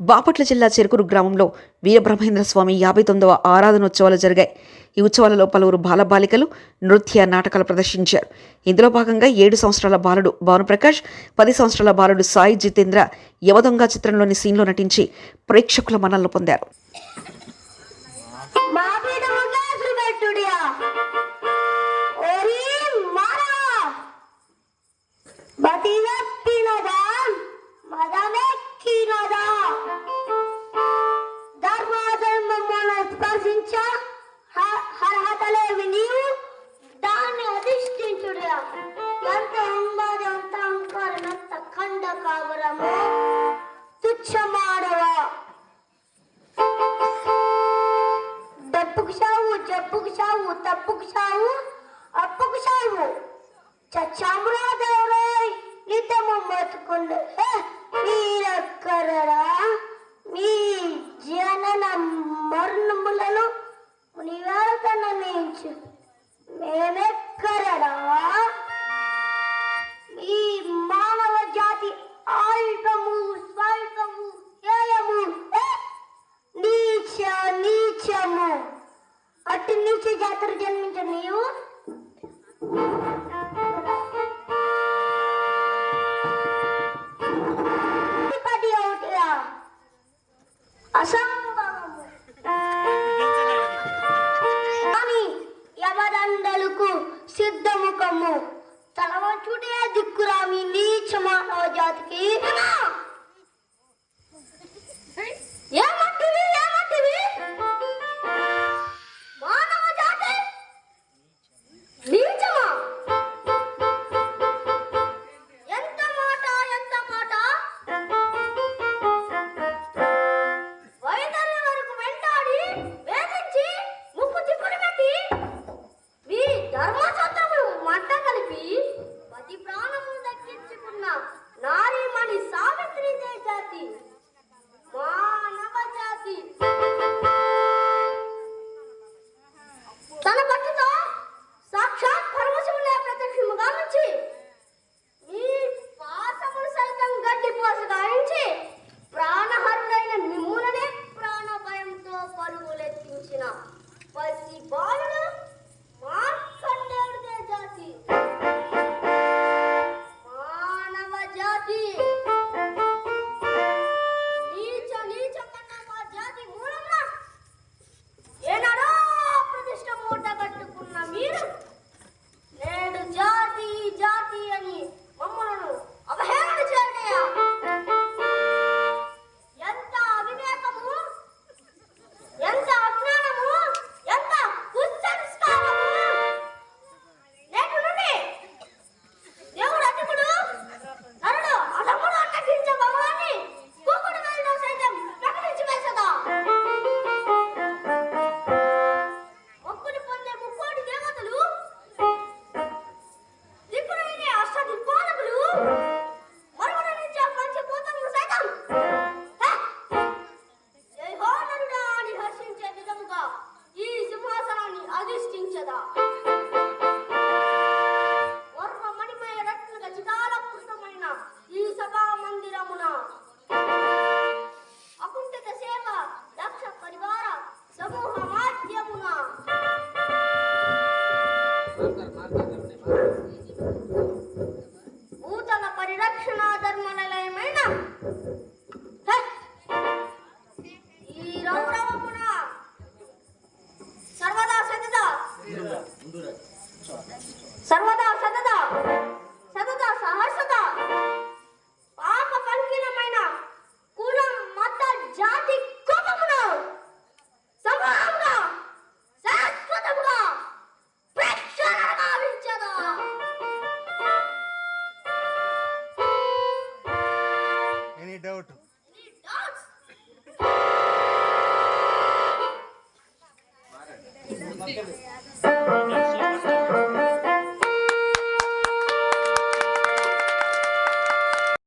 బాపట్ల జిల్లా చెరుకురు గ్రామంలో వీరబ్రహ్మేంద్ర స్వామి యాభై తొమ్మిదవ ఆరాధనోత్సవాలు జరిగాయి. ఈ ఉత్సవాలలో పలువురు బాలబాలికలు నృత్య నాటకాలు ప్రదర్శించారు. ఇందులో భాగంగా ఏడు సంవత్సరాల బాలుడు భానుప్రకాష్ పది సంవత్సరాల బాలుడు సాయి జితేంద్ర యవదొంగ చిత్రంలోని సీన్లో నటించి ప్రేక్షకుల మనల్ని పొందారు. Batina మనుషు మేమెక్కడరా ఈ మానవ జాతి అల్పము స్వల్పము ఏయము నీచ నీచము. అటు నీచ జాతులు జన్మించ నీవు? Please. সর্বদা সর্বদা Thank you.